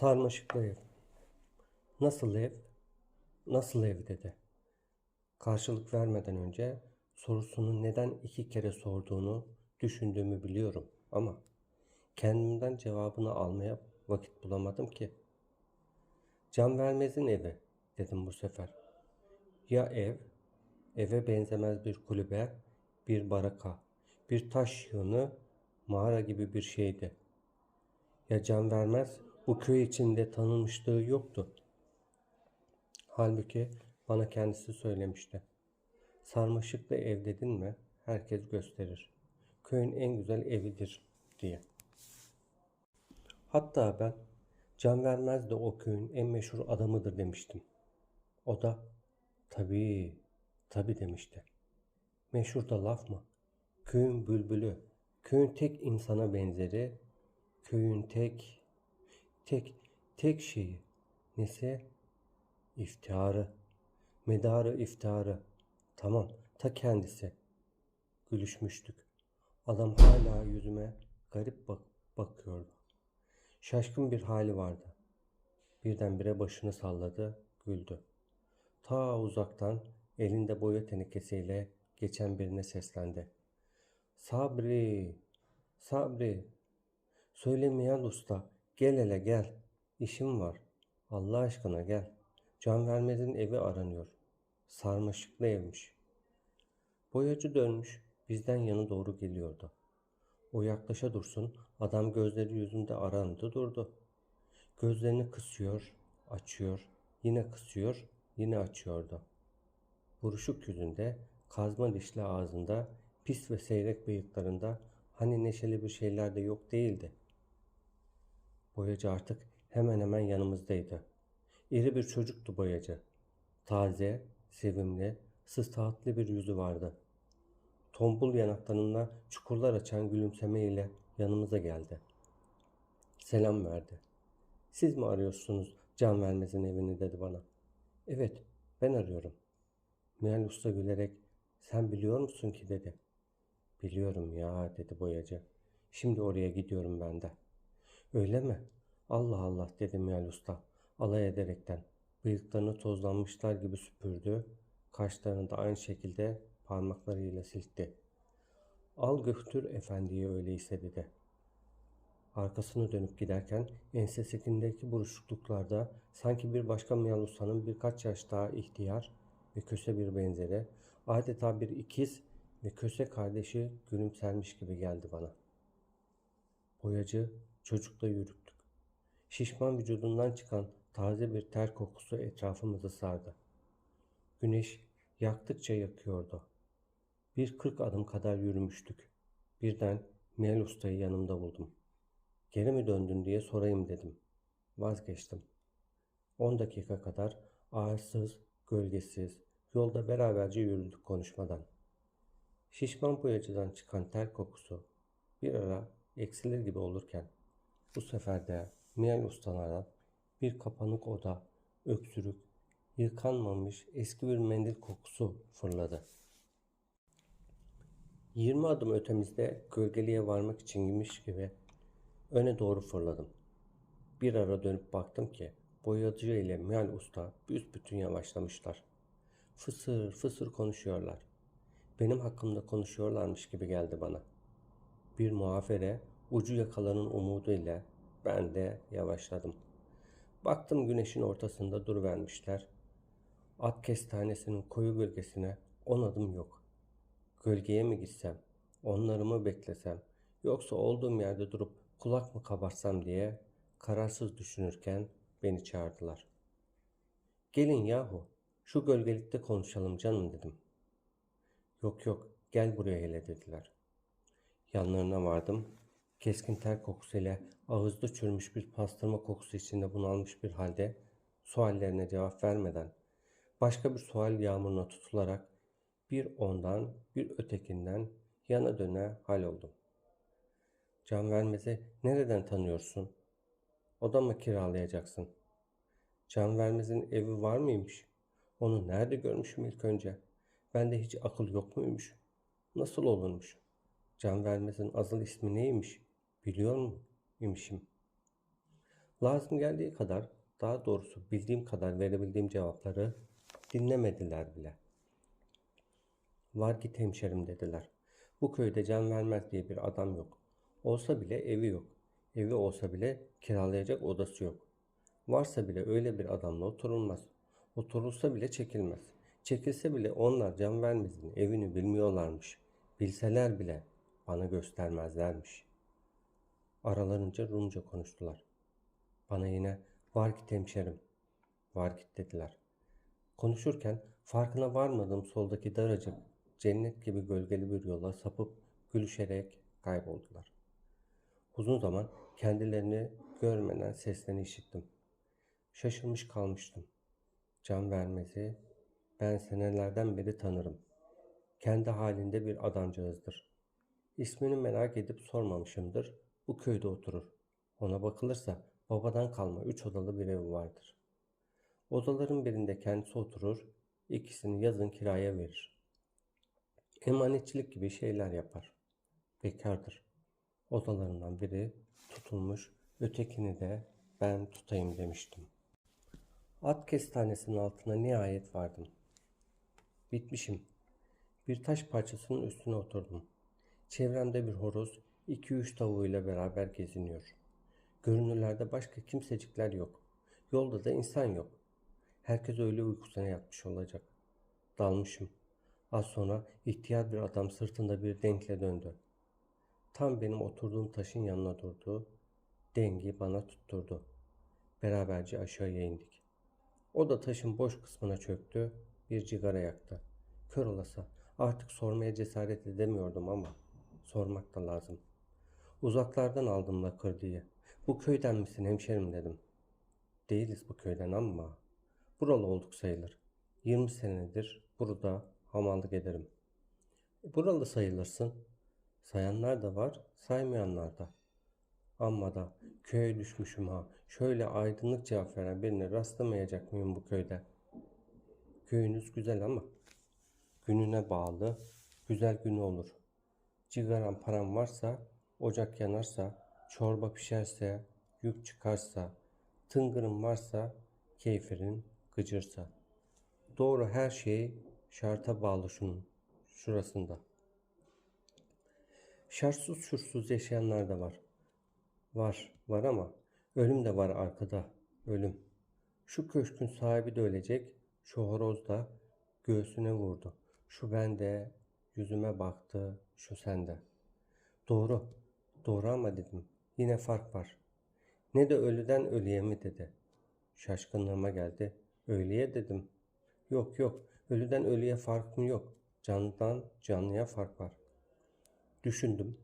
Sarmaşıklı ev. Nasıl ev? Nasıl ev dedi. Karşılık vermeden önce sorusunu neden iki kere sorduğunu düşündüğümü biliyorum ama kendimden cevabını almaya vakit bulamadım ki. Can vermezin evi dedim bu sefer. Ya ev, eve benzemez bir kulübe, bir baraka, bir taş yığını, mağara gibi bir şeydi. Ya can vermez bu köy içinde tanınmışlığı yoktu. Halbuki bana kendisi söylemişti. Sarmaşıklı ev dedin mi herkes gösterir. Köyün en güzel evidir diye. Hatta ben can vermez de o köyün en meşhur adamıdır demiştim. O da tabii tabii demişti. Meşhur da laf mı? Köyün bülbülü, köyün tek insana benzeri, köyün tek tek tek şeyi nesi? İftiharı. Medarı iftiharı. Tamam, ta kendisi. Gülüşmüştük. Adam hala yüzüme garip bak bakıyordu. Şaşkın bir hali vardı. Birdenbire başını salladı, güldü. Ta uzaktan elinde boya tenekesiyle geçen birine seslendi. Sabri, Sabri, söylemeyen usta, gel hele gel. İşim var. Allah aşkına gel. Can Vermez'in evi aranıyor. Sarmaşıklı evmiş. Boyacı dönmüş, bizden yana doğru geliyordu. O yaklaşa dursun, adam gözleri yüzünde arandı durdu. Gözlerini kısıyor, açıyor, yine kısıyor, yine açıyordu. Buruşuk yüzünde, kazma dişli ağzında, pis ve seyrek bıyıklarında hani neşeli bir şeyler de yok değildi. Boyacı artık hemen hemen yanımızdaydı. İri bir çocuktu boyacı. Taze, sevimli, sıstahatlı bir yüzü vardı. Tombul yanaklarında çukurlar açan gülümsemeyle yanımıza geldi. Selam verdi. Siz mi arıyorsunuz Can Vermez'in evini dedi bana. Evet, ben arıyorum. Mihal Usta gülerek sen biliyor musun ki dedi. Biliyorum ya dedi boyacı. Şimdi oraya gidiyorum ben de. Öyle mi? Allah Allah dedi Mihal Usta alay ederekten. Bıyıklarını tozlanmışlar gibi süpürdü. Kaşlarını da aynı şekilde parmaklarıyla silkti. Al götür efendiye öyleyse dedi. Arkasını dönüp giderken ensesindeki buruşukluklarda sanki bir başka Mihal Usta'nın birkaç yaş daha ihtiyar ve köse bir benzeri, adeta bir ikiz ve köse kardeşi gülümsermiş gibi geldi bana. Boyacı çocukla yürüttük. Şişman vücudundan çıkan taze bir ter kokusu etrafımızı sardı. Güneş yaktıkça yakıyordu. Bir kırk adım kadar yürümüştük. Birden Mel Usta'yı yanımda buldum. Geri mi döndün diye sorayım dedim. Vazgeçtim. On dakika kadar ağırsız, gölgesiz, yolda beraberce yürüdük konuşmadan. Şişman boyacıdan çıkan ter kokusu bir ara eksilir gibi olurken bu sefer de Miyal ustalardan bir kapanık oda, öksürük, yıkanmamış eski bir mendil kokusu fırladı. Yirmi adım ötemizde gölgeliğe varmak için gümüş gibi öne doğru fırladım. Bir ara dönüp baktım ki boyacı ile Mihal Usta büsbütün yavaşlamışlar. Fısır fısır konuşuyorlar. Benim hakkımda konuşuyorlarmış gibi geldi bana. Bir muhafere ucu yakalanın umudu ile ben de yavaşladım. Baktım güneşin ortasında dur vermişler. At kestanesinin koyu gölgesine on adım yok. Gölgeye mi gitsem, onları mı beklesem, yoksa olduğum yerde durup kulak mı kabarsam diye kararsız düşünürken beni çağırdılar. Gelin yahu, şu gölgelikte konuşalım canım dedim. Yok yok, gel buraya hele dediler. Yanlarına vardım. Keskin ter kokusuyla ağızda çürümüş bir pastırma kokusu içinde bunalmış bir halde suallerine cevap vermeden başka bir sual yağmuruna tutularak bir ondan bir ötekinden yana döne hal oldum. Can Vermez'i nereden tanıyorsun? Oda mı kiralayacaksın? Can Vermez'in evi var mıymış? Onu nerede görmüşüm ilk önce? Bende hiç akıl yok muymuş? Nasıl olurmuş? Can Vermez'in asıl ismi neymiş? Biliyor mu imişim? Lazım geldiği kadar, daha doğrusu bildiğim kadar verebildiğim cevapları dinlemediler bile. Var git hemşerim dediler. Bu köyde can vermez diye bir adam yok. Olsa bile evi yok. Evi olsa bile kiralayacak odası yok. Varsa bile öyle bir adamla oturulmaz. Oturulsa bile çekilmez. Çekilse bile onlar can vermezin evini bilmiyorlarmış. Bilseler bile bana göstermezlermiş. Aralarınca Rumca konuştular. Bana yine var git hemşerim, var git dediler. Konuşurken farkına varmadığım soldaki daracık, cennet gibi gölgeli bir yola sapıp gülüşerek kayboldular. Uzun zaman kendilerini görmeden seslerini işittim. Şaşırmış kalmıştım. Can vermezi ben senelerden beri tanırım. Kendi halinde bir adamcağızdır. İsmini merak edip sormamışımdır. Bu köyde oturur. Ona bakılırsa babadan kalma üç odalı bir evi vardır. Odaların birinde kendisi oturur, ikisini yazın kiraya verir. Emanetçilik gibi şeyler yapar. Bekardır. Odalarından biri tutulmuş, ötekini de ben tutayım demiştim. At kestanesinin altına nihayet vardım. Bitmişim. Bir taş parçasının üstüne oturdum. Çevremde bir horoz, iki üç tavuğuyla beraber geziniyor. Görünürlerde başka kimsecikler yok. Yolda da insan yok. Herkes öyle uykusuna yatmış olacak. Dalmışım. Az sonra ihtiyar bir adam sırtında bir denkle döndü. Tam benim oturduğum taşın yanına durdu. Dengi bana tutturdu. Beraberce aşağıya indik. O da taşın boş kısmına çöktü. Bir cigara yaktı. Kör olasa artık sormaya cesaret edemiyordum ama sormak da lazım. Uzaklardan aldım lakır diye. Bu köyden misin hemşerim dedim. Değiliz bu köyden ama buralı olduk sayılır. 20 senedir burada hamallık ederim. E, buralı sayılırsın. Sayanlar da var, saymayanlar da. Amma da köye düşmüşüm ha. Şöyle aydınlık cevap veren birine rastlamayacak mıyım bu köyde? Köyünüz güzel ama gününe bağlı, güzel günü olur. Cigaran param varsa, ocak yanarsa, çorba pişerse, yük çıkarsa, tıngırın varsa, keyfirin gıcırsa. Doğru her şey şarta bağlı şunun, şurasında. Şartsız şursuz yaşayanlar da var. Var, var ama ölüm de var arkada, ölüm. Şu köşkün sahibi de ölecek, şu horoz da göğsüne vurdu. Şu bende, yüzüme baktı, şu sende. Doğru, doğru ama dedim. Yine fark var. Ne de ölüden ölüye mi dedi. Şaşkınlığıma geldi. Ölüye dedim. Yok yok, ölüden ölüye fark mı yok. Canlıdan canlıya fark var. Düşündüm.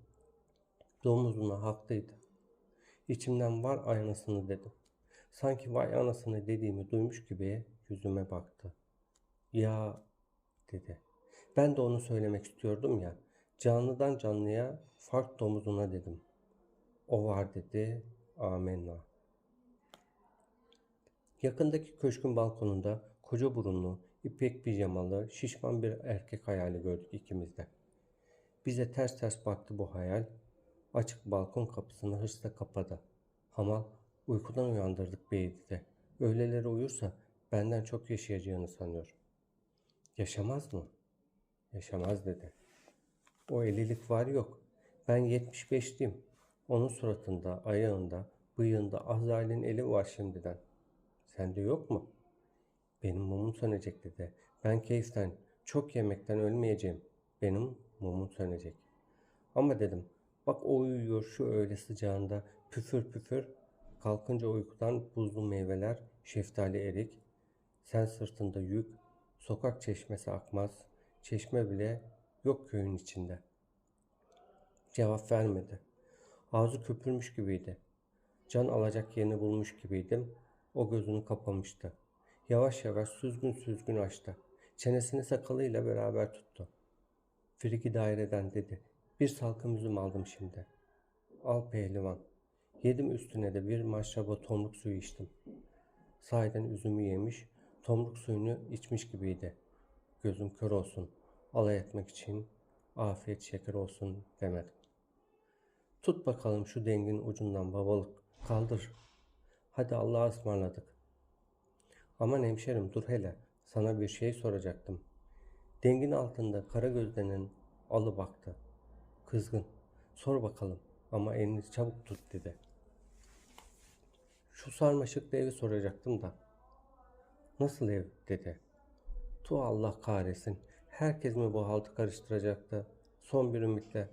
Domuzuna haklıydı. İçimden var aynasını dedim. Sanki vay anasını dediğimi duymuş gibi yüzüme baktı. Ya dedi. Ben de onu söylemek istiyordum ya. Canlıdan canlıya fark domuzuna dedim. O var dedi. Amenna. Yakındaki köşkün balkonunda koca burunlu, ipek pijamalı, şişman bir erkek hayali gördük ikimiz de. Bize ters ters baktı bu hayal. Açık balkon kapısını hırsla kapadı. Hamal uykudan uyandırdık beydi de. Öğleleri uyursa benden çok yaşayacağını sanıyor. Yaşamaz mı? Yaşamaz dedi. O elilik var yok. Ben 75'liyim. Onun suratında, ayağında, bıyığında Azrail'in eli var şimdiden. Sende yok mu? Benim mumum sönecek dedi. Ben keyiften, çok yemekten ölmeyeceğim. Benim mumum sönecek. Ama dedim, bak o uyuyor şu öğle sıcağında, püfür püfür. Kalkınca uykudan buzlu meyveler, şeftali erik. Sen sırtında yük, sokak çeşmesi akmaz. Çeşme bile yok köyün içinde. Cevap vermedi. Ağzı köpürmüş gibiydi. Can alacak yerini bulmuş gibiydim. O gözünü kapamıştı. Yavaş yavaş süzgün süzgün açtı. Çenesini sakalıyla beraber tuttu. Friki daireden dedi. Bir salkım üzüm aldım şimdi. Al pehlivan. Yedim üstüne de bir maşraba tomruk suyu içtim. Sahiden üzümü yemiş, tomruk suyunu içmiş gibiydi. Gözüm kör olsun. Alay etmek için afiyet şeker olsun demedim. Tut bakalım şu dengin ucundan babalık. Kaldır. Hadi Allah'a ısmarladık. Aman hemşerim dur hele. Sana bir şey soracaktım. Dengin altında kara gözlerinin alı baktı. Kızgın. Sor bakalım ama elini çabuk tut dedi. Şu sarmaşıklı evi soracaktım da. Nasıl ev dedi. Tu Allah kahretsin. Herkes mi bu haltı karıştıracaktı? Son bir ümitle.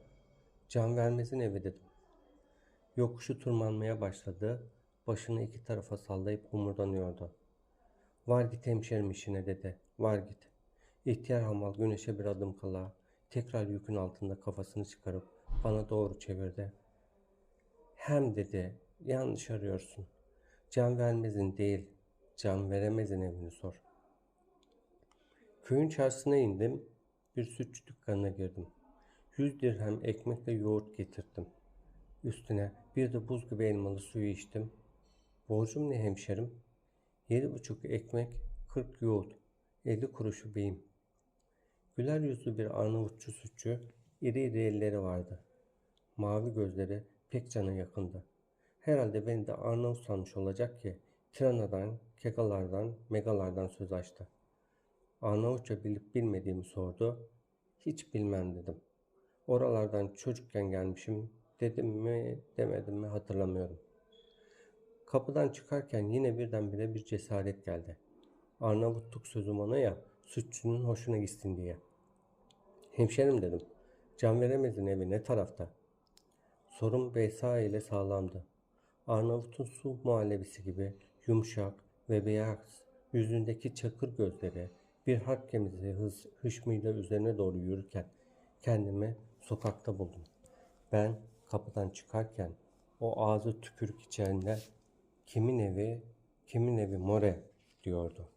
Can vermezin evi dedim. Yokuşu tırmanmaya başladı. Başını iki tarafa sallayıp homurdanıyordu. Var git hemşerim işine dedi. Var git. İhtiyar hamal güneşe bir adım kala tekrar yükün altında kafasını çıkarıp bana doğru çevirdi. Hem dedi yanlış arıyorsun. Can vermezin değil can veremezin evini sor. Köyün çarşısına indim. Bir sütçü dükkanına girdim. Yüz dirhem ekmekle yoğurt getirdim. Üstüne bir de buz gibi elmalı suyu içtim. Borcum ne hemşerim? Yedi buçuk ekmek, kırk yoğurt, elli kuruşu beyim. Güler yüzlü bir Arnavutçu sütçü, iri iri elleri vardı. Mavi gözleri pek cana yakındı. Herhalde beni de Arnavut sanmış olacak ki Tirana'dan, Kegalardan, Megalardan söz açtı. Arnavutça bilip bilmediğimi sordu. Hiç bilmem dedim. Oralardan çocukken gelmişim dedim mi demedim mi hatırlamıyorum. Kapıdan çıkarken yine birdenbire bir cesaret geldi. Arnavutluk sözüm ona ya sütçünün hoşuna gitsin diye. Hemşerim dedim. Can veremezin evi ne tarafta? Sorum Beysa ile sağlamdı. Arnavut'un su muhallebisi gibi yumuşak ve beyaz yüzündeki çakır gözleri bir harp gemisi hız, hışmıyla üzerine doğru yürürken kendimi sokakta buldum. Ben kapıdan çıkarken o ağzı tükürük içinde kimin evi, kimin evi more diyordu.